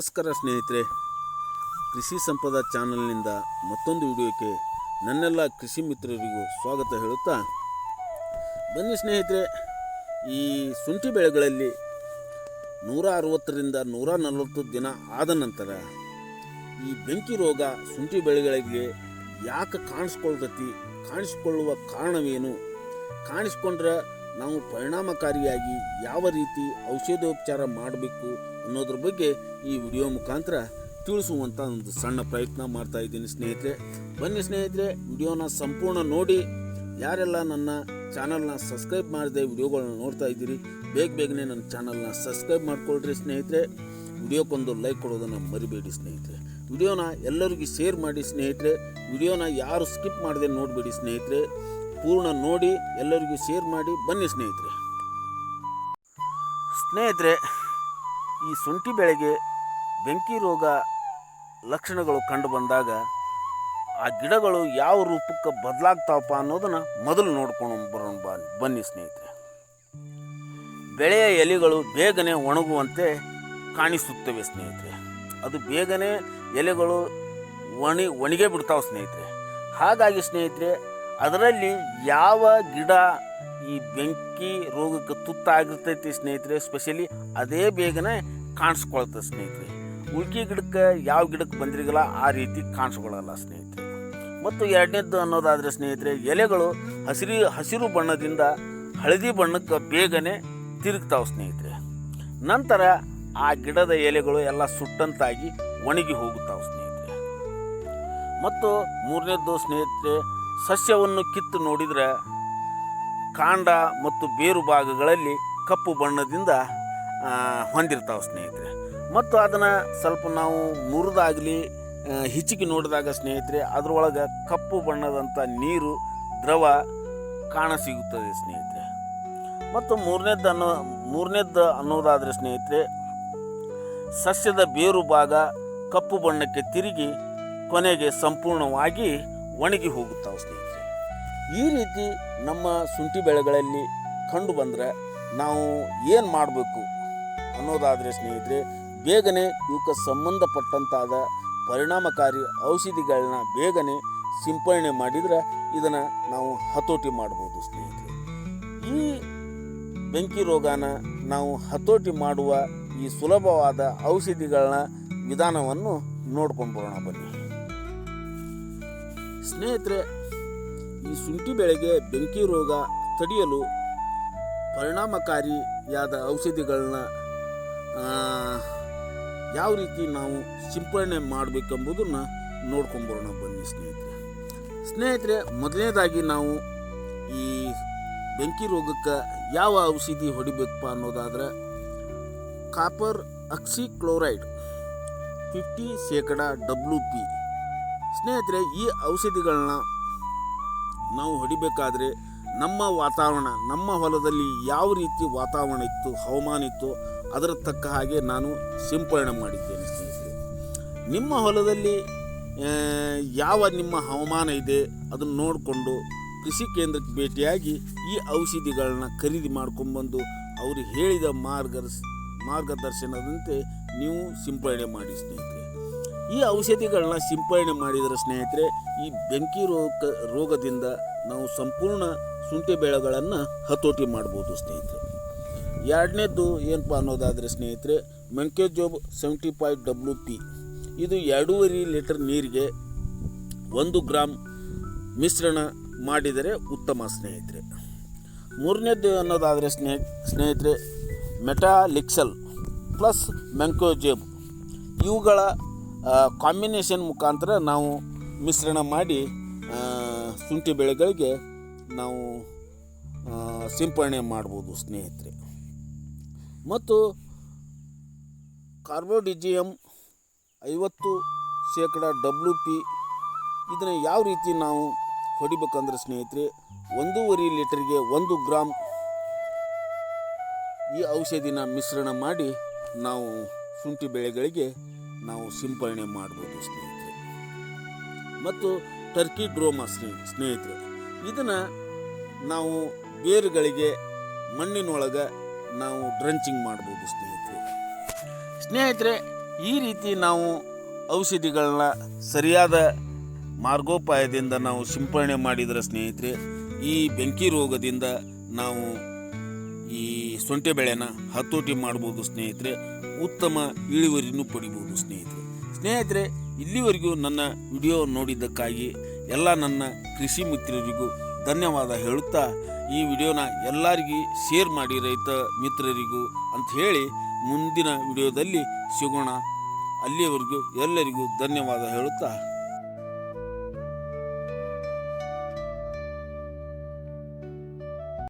ನಮಸ್ಕಾರ ಸ್ನೇಹಿತರೆ. ಕೃಷಿ ಸಂಪದ ಚಾನಲ್ನಿಂದ ಮತ್ತೊಂದು ವಿಡಿಯೋಕ್ಕೆ ನನ್ನೆಲ್ಲ ಕೃಷಿ ಮಿತ್ರರಿಗೂ ಸ್ವಾಗತ ಹೇಳುತ್ತಾ. ಬನ್ನಿ ಸ್ನೇಹಿತರೆ, ಈ ಶುಂಠಿ ಬೆಳೆಗಳಲ್ಲಿ ನೂರ ಅರವತ್ತರಿಂದ ನೂರ ನಲವತ್ತು ದಿನ ಆದ ನಂತರ ಈ ಬೆಂಕಿ ರೋಗ ಶುಂಠಿ ಬೆಳೆಗಳಿಗೆ ಯಾಕೆ ಕಾಣಿಸ್ಕೊಳ್ತತಿ, ಕಾಣಿಸ್ಕೊಳ್ಳುವ ಕಾರಣವೇನು? ಕಾಣಿಸ್ಕೊಂಡ್ರೆ ನಾವು ಪರಿಣಾಮಕಾರಿಯಾಗಿ ಯಾವ ರೀತಿ ಔಷಧೋಪಚಾರ ಮಾಡಬೇಕು ಅನ್ನೋದ್ರ ಬಗ್ಗೆ ಈ ವಿಡಿಯೋ ಮುಖಾಂತರ ತಿಳಿಸುವಂಥ ಒಂದು ಸಣ್ಣ ಪ್ರಯತ್ನ ಮಾಡ್ತಾ ಇದ್ದೀನಿ ಸ್ನೇಹಿತರೆ. ಬನ್ನಿ ಸ್ನೇಹಿತರೆ, ವಿಡಿಯೋನ ಸಂಪೂರ್ಣ ನೋಡಿ. ಯಾರೆಲ್ಲ ನನ್ನ ಚಾನಲ್ನ ಸಬ್ಸ್ಕ್ರೈಬ್ ಮಾಡದೆ ವಿಡಿಯೋಗಳನ್ನ ನೋಡ್ತಾ ಇದ್ದೀರಿ, ಬೇಗ ಬೇಗನೆ ನನ್ನ ಚಾನಲ್ನ ಸಬ್ಸ್ಕ್ರೈಬ್ ಮಾಡ್ಕೊಳ್ರಿ ಸ್ನೇಹಿತರೆ. ವಿಡಿಯೋಕ್ಕೊಂದು ಲೈಕ್ ಕೊಡೋದನ್ನು ಮರಿಬೇಡಿ ಸ್ನೇಹಿತರೆ. ವಿಡಿಯೋನ ಎಲ್ಲರಿಗೂ ಶೇರ್ ಮಾಡಿ ಸ್ನೇಹಿತರೆ. ವಿಡಿಯೋನ ಯಾರು ಸ್ಕಿಪ್ ಮಾಡದೆ ನೋಡಬೇಡಿ ಸ್ನೇಹಿತರೆ. ಪೂರ್ಣ ನೋಡಿ, ಎಲ್ಲರಿಗೂ ಶೇರ್ ಮಾಡಿ. ಬನ್ನಿ ಸ್ನೇಹಿತರೆ. ಸ್ನೇಹಿತರೆ ಈ ಶುಂಠಿ ಬೆಳೆಗೆ ಬೆಂಕಿ ರೋಗ ಲಕ್ಷಣಗಳು ಕಂಡು ಬಂದಾಗ ಆ ಗಿಡಗಳು ಯಾವ ರೂಪಕ್ಕೆ ಬದಲಾಗ್ತಾವಪ್ಪ ಅನ್ನೋದನ್ನು ಮೊದಲು ನೋಡ್ಕೊಂಡು ಬರೋಣ ಬನ್ನಿ ಸ್ನೇಹಿತರೆ. ಬೆಳೆಯ ಎಲೆಗಳು ಬೇಗನೆ ಒಣಗುವಂತೆ ಕಾಣಿಸುತ್ತವೆ ಸ್ನೇಹಿತರೆ. ಅದು ಬೇಗನೆ ಎಲೆಗಳು ಒಣಿ ಒಣಗೇ ಬಿಡ್ತಾವೆ ಸ್ನೇಹಿತರೆ. ಹಾಗಾಗಿ ಸ್ನೇಹಿತರೆ, ಅದರಲ್ಲಿ ಯಾವ ಗಿಡ ಈ ಬೆಂಕಿ ರೋಗಕ್ಕೆ ತುತ್ತಾಗಿರ್ತೈತಿ ಸ್ನೇಹಿತರೆ ಸ್ಪೆಷಲಿ ಅದೇ ಬೇಗನೆ ಕಾಣಿಸ್ಕೊಳ್ತದೆ ಸ್ನೇಹಿತರೆ. ಉಳ್ಕಿ ಗಿಡಕ್ಕೆ ಯಾವ ಗಿಡಕ್ಕೆ ಬಂದಿರಿಗಲ್ಲ, ಆ ರೀತಿ ಕಾಣಿಸ್ಕೊಳ್ಳಲ್ಲ ಸ್ನೇಹಿತರೆ. ಮತ್ತು ಎರಡನೇದ್ದು ಅನ್ನೋದಾದರೆ ಸ್ನೇಹಿತರೆ, ಎಲೆಗಳು ಹಸಿರು ಹಸಿರು ಬಣ್ಣದಿಂದ ಹಳದಿ ಬಣ್ಣಕ್ಕೆ ಬೇಗನೆ ತಿರುಗ್ತಾವೆ ಸ್ನೇಹಿತರೆ. ನಂತರ ಆ ಗಿಡದ ಎಲೆಗಳು ಎಲ್ಲ ಸುಟ್ಟಂತಾಗಿ ಒಣಗಿ ಹೋಗುತ್ತಾವೆ ಸ್ನೇಹಿತರೆ. ಮತ್ತು ಮೂರನೇದ್ದು ಸ್ನೇಹಿತರೆ, ಸಸ್ಯವನ್ನು ಕಿತ್ತು ನೋಡಿದರೆ ಕಾಂಡ ಮತ್ತು ಬೇರು ಭಾಗಗಳಲ್ಲಿ ಕಪ್ಪು ಬಣ್ಣದಿಂದ ಹೊಂದಿರ್ತಾವೆ ಸ್ನೇಹಿತರೆ. ಮತ್ತು ಅದನ್ನು ಸ್ವಲ್ಪ ನಾವು ಮುರಿದಾಗಲಿ ಹಿಚಿಕಿ ನೋಡಿದಾಗ ಸ್ನೇಹಿತರೆ, ಅದರೊಳಗೆ ಕಪ್ಪು ಬಣ್ಣದಂಥ ನೀರು, ದ್ರವ ಕಾಣ ಸಿಗುತ್ತದೆ ಸ್ನೇಹಿತರೆ. ಮತ್ತು ಮೂರನೇದ್ದು ಅನ್ನೋ ಮೂರನೇದ್ದು ಅನ್ನೋದಾದರೆ ಸ್ನೇಹಿತರೆ, ಸಸ್ಯದ ಬೇರು ಭಾಗ ಕಪ್ಪು ಬಣ್ಣಕ್ಕೆ ತಿರುಗಿ ಕೊನೆಗೆ ಸಂಪೂರ್ಣವಾಗಿ ಒಣಗಿ ಹೋಗುತ್ತಾವೆ ಸ್ನೇಹಿತರೆ. ಈ ರೀತಿ ನಮ್ಮ ಶುಂಠಿ ಬೆಳೆಗಳಲ್ಲಿ ಕಂಡು ಬಂದರೆ ನಾವು ಏನು ಮಾಡಬೇಕು ಅನ್ನೋದಾದರೆ ಸ್ನೇಹಿತರೆ, ಬೇಗನೆ ಇವಕ್ಕೆ ಸಂಬಂಧಪಟ್ಟಂತಾದ ಪರಿಣಾಮಕಾರಿ ಔಷಧಿಗಳನ್ನ ಬೇಗನೆ ಸಿಂಪರಣೆ ಮಾಡಿದರೆ ಇದನ್ನು ನಾವು ಹತೋಟಿ ಮಾಡ್ಬೋದು ಸ್ನೇಹಿತರೆ. ಈ ಬೆಂಕಿ ರೋಗನ ನಾವು ಹತೋಟಿ ಮಾಡುವ ಈ ಸುಲಭವಾದ ಔಷಧಿಗಳನ್ನ ವಿಧಾನವನ್ನು ನೋಡ್ಕೊಂಡು ಬರೋಣ ಬನ್ನಿ. ಸ್ನೇಹಿತರೆ ಈ ಶುಂಠಿ ಬೆಳೆಗೆ ಬೆಂಕಿ ರೋಗ ತಡೆಯಲು ಪರಿಣಾಮಕಾರಿಯಾದ ಔಷಧಿಗಳನ್ನ ಯಾವ ರೀತಿ ನಾವು ಸಿಂಪಡಣೆ ಮಾಡಬೇಕೆಂಬುದನ್ನು ನೋಡ್ಕೊಂಬರೋಣ ಬನ್ನಿ ಸ್ನೇಹಿತರೆ. ಸ್ನೇಹಿತರೆ, ಮೊದಲನೇದಾಗಿ ನಾವು ಈ ಬೆಂಕಿ ರೋಗಕ್ಕೆ ಯಾವ ಔಷಧಿ ಹೊಡಿಬೇಕಪ್ಪ ಅನ್ನೋದಾದ್ರೆ ಕಾಪರ್ ಅಕ್ಸಿಕ್ಲೋರೈಡ್ ಫಿಫ್ಟಿ ಶೇಕಡ ಡಬ್ಲ್ಯೂ ಪಿ ಸ್ನೇಹಿತರೆ, ಈ ಔಷಧಿಗಳನ್ನ ನಾವು ಹೊಡಿಬೇಕಾದ್ರೆ ನಮ್ಮ ವಾತಾವರಣ, ನಮ್ಮ ಹೊಲದಲ್ಲಿ ಯಾವ ರೀತಿ ವಾತಾವರಣ ಇತ್ತು, ಹವಾಮಾನ ಇತ್ತು, ಅದರ ತಕ್ಕ ಹಾಗೆ ನಾನು ಸಿಂಪರಣೆ ಮಾಡಿದ್ದೇನೆ ಸ್ನೇಹಿತರೆ. ನಿಮ್ಮ ಹೊಲದಲ್ಲಿ ಯಾವ ನಿಮ್ಮ ಹವಾಮಾನ ಇದೆ, ಅದನ್ನು ನೋಡಿಕೊಂಡು ಕೃಷಿ ಕೇಂದ್ರಕ್ಕೆ ಭೇಟಿಯಾಗಿ ಈ ಔಷಧಿಗಳನ್ನ ಖರೀದಿ ಮಾಡ್ಕೊಂಡ್ಬಂದು ಅವರು ಹೇಳಿದ ಮಾರ್ಗದರ್ಶ, ಮಾರ್ಗದರ್ಶನದಂತೆ ನೀವು ಸಿಂಪರಣೆ ಮಾಡಿ ಸ್ನೇಹಿತರೆ. ಈ ಔಷಧಿಗಳನ್ನ ಸಿಂಪಡಣೆ ಮಾಡಿದರೆ ಸ್ನೇಹಿತರೆ, ಈ ಬೆಂಕಿ ರೋಗ ರೋಗದಿಂದ ನಾವು ಸಂಪೂರ್ಣ ಶುಂಠಿ ಬೆಳೆಗಳನ್ನು ಹತೋಟಿ ಮಾಡ್ಬೋದು ಸ್ನೇಹಿತರೆ. ಎರಡನೇದ್ದು ಏನಪ್ಪ ಅನ್ನೋದಾದರೆ ಸ್ನೇಹಿತರೆ, mancozeb seventy point W P ಇದು ಎರಡೂವರೆ ಲೀಟರ್ ನೀರಿಗೆ ಒಂದು ಗ್ರಾಮ್ ಮಿಶ್ರಣ ಮಾಡಿದರೆ ಉತ್ತಮ ಸ್ನೇಹಿತರೆ. ಮೂರನೇದ್ದು ಅನ್ನೋದಾದರೆ ಸ್ನೇಹ, ಸ್ನೇಹಿತರೆ, ಮೆಟಾಲಿಕ್ಸಲ್ ಪ್ಲಸ್ ಮೆಂಕೋಜೇಬ್. ಇವುಗಳ ಕಾಂಬಿನೇಷನ್ ಮುಖಾಂತರ ನಾವು ಮಿಶ್ರಣ ಮಾಡಿ ಶುಂಠಿ ಬೆಳೆಗಳಿಗೆ ನಾವು ಸಿಂಪರಣೆ ಮಾಡ್ಬೋದು ಸ್ನೇಹಿತರೆ. ಮತ್ತು ಕಾರ್ಬೋಡಿಜಿಯಮ್ ಐವತ್ತು ಶೇಕಡ ಡಬ್ಲ್ಯೂ ಪಿ ಇದನ್ನು ಯಾವ ರೀತಿ ನಾವು ಹೊಡಿಬೇಕಂದ್ರೆ ಸ್ನೇಹಿತರೆ, ಒಂದೂವರೆ ಲೀಟರ್ಗೆ ಒಂದು ಗ್ರಾಮ್ ಈ ಔಷಧಿನ ಮಿಶ್ರಣ ಮಾಡಿ ನಾವು ಶುಂಠಿ ಬೆಳೆಗಳಿಗೆ ನಾವು ಸಿಂಪರಣೆ ಮಾಡ್ಬೋದು ಸ್ನೇಹಿತರೆ. ಮತ್ತು ಟರ್ಕಿ ಡ್ರೋಮಾ ಸ್ನೇಹ ಸ್ನೇಹಿತರೆ, ಇದನ್ನು ನಾವು ಬೇರುಗಳಿಗೆ ಮಣ್ಣಿನೊಳಗೆ ನಾವು ಡ್ರಂಚಿಂಗ್ ಮಾಡ್ಬೋದು ಸ್ನೇಹಿತರೆ. ಸ್ನೇಹಿತರೆ, ಈ ರೀತಿ ನಾವು ಔಷಧಿಗಳನ್ನ ಸರಿಯಾದ ಮಾರ್ಗೋಪಾಯದಿಂದ ನಾವು ಸಿಂಪರಣೆ ಮಾಡಿದರೆ ಸ್ನೇಹಿತರೆ, ಈ ಬೆಂಕಿ ರೋಗದಿಂದ ನಾವು ಈ ಸೊಂಟೆ ಬೆಳೆನ ಹತೋಟಿ ಮಾಡ್ಬೋದು ಸ್ನೇಹಿತರೆ, ಉತ್ತಮ ಇಳುವರಿನೂ ಪಡಿಬೋದು ಸ್ನೇಹಿತರೆ. ಸ್ನೇಹಿತರೆ, ಇಲ್ಲಿವರೆಗೂ ನನ್ನ ವಿಡಿಯೋ ನೋಡಿದ್ದಕ್ಕಾಗಿ ಎಲ್ಲ ನನ್ನ ಕೃಷಿ ಮಿತ್ರರಿಗೂ ಧನ್ಯವಾದ ಹೇಳುತ್ತಾ, ಈ ವಿಡಿಯೋನ ಎಲ್ಲರಿಗೂ ಶೇರ್ ಮಾಡಿ ರೈತ ಮಿತ್ರರಿಗೂ ಅಂತ ಹೇಳಿ ಮುಂದಿನ ವಿಡಿಯೋದಲ್ಲಿ ಸಿಗೋಣ. ಅಲ್ಲಿಯವರೆಗೂ ಎಲ್ಲರಿಗೂ ಧನ್ಯವಾದ ಹೇಳುತ್ತಾ.